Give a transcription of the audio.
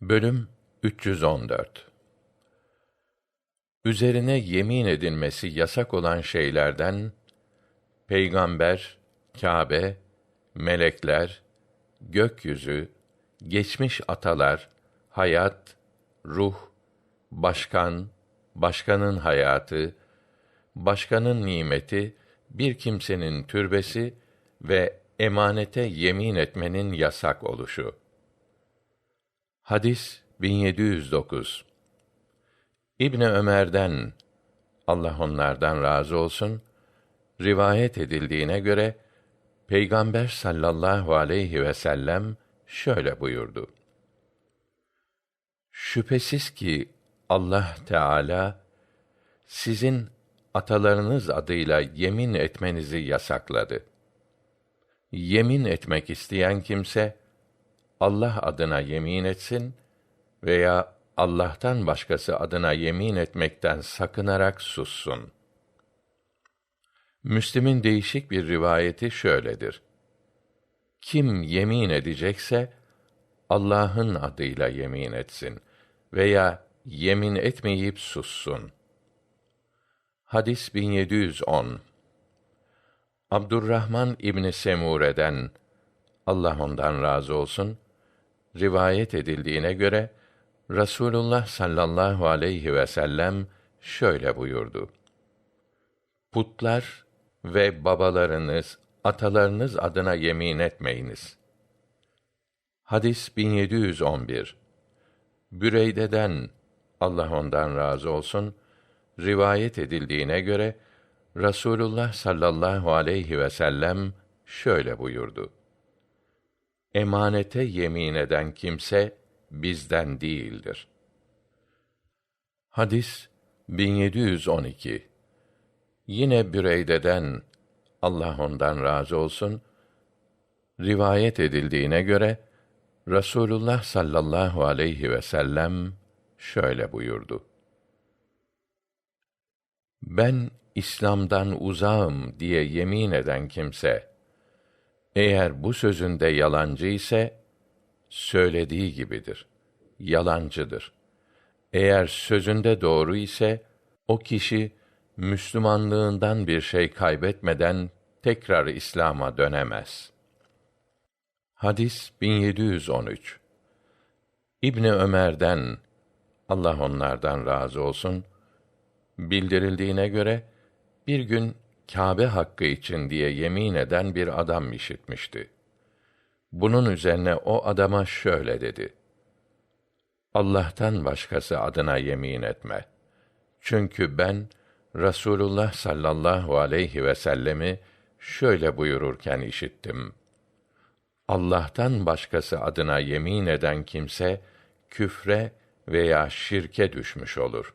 Bölüm 314 Üzerine yemin edilmesi yasak olan şeylerden peygamber, Kâbe, melekler, gökyüzü, geçmiş atalar, hayat, ruh, başkan, başkanın hayatı, başkanın nimeti, bir kimsenin türbesi ve emanete yemin etmenin yasak oluşu. Hadis 1709 İbn Ömer'den Allah onlardan razı olsun rivayet edildiğine göre Peygamber sallallahu aleyhi ve sellem şöyle buyurdu. Şüphesiz ki Allah Teala sizin atalarınız adıyla yemin etmenizi yasakladı. Yemin etmek isteyen kimse Allah adına yemin etsin veya Allah'tan başkası adına yemin etmekten sakınarak sussun. Müslim'in değişik bir rivayeti şöyledir. Kim yemin edecekse Allah'ın adıyla yemin etsin veya yemin etmeyip sussun. Hadis 1710 Abdurrahman İbni Semure'den Allah ondan razı olsun rivayet edildiğine göre Rasulullah sallallahu aleyhi ve sellem şöyle buyurdu. Putlar ve babalarınız, atalarınız adına yemin etmeyiniz. Hadis 1711 Büreyde'den Allah ondan razı olsun rivayet edildiğine göre Rasulullah sallallahu aleyhi ve sellem şöyle buyurdu emanete yemin eden kimse bizden değildir. Hadis 1712 Yine Büreyde'den Allah ondan razı olsun rivayet edildiğine göre Rasulullah sallallahu aleyhi ve sellem şöyle buyurdu. Ben İslam'dan uzağım diye yemin eden kimse eğer bu sözünde yalancı ise söylediği gibidir. Yalancıdır. Eğer sözünde doğru ise o kişi Müslümanlığından bir şey kaybetmeden tekrar İslam'a dönemez. Hadis 1713 İbni Ömer'den Allah onlardan razı olsun bildirildiğine göre bir gün Kâbe hakkı için diye yemin eden bir adam işitmişti. Bunun üzerine o adama şöyle dedi: Allah'tan başkası adına yemin etme. Çünkü ben Rasulullah sallallahu aleyhi ve sellemi şöyle buyururken işittim. Allah'tan başkası adına yemin eden kimse küfre veya şirke düşmüş olur.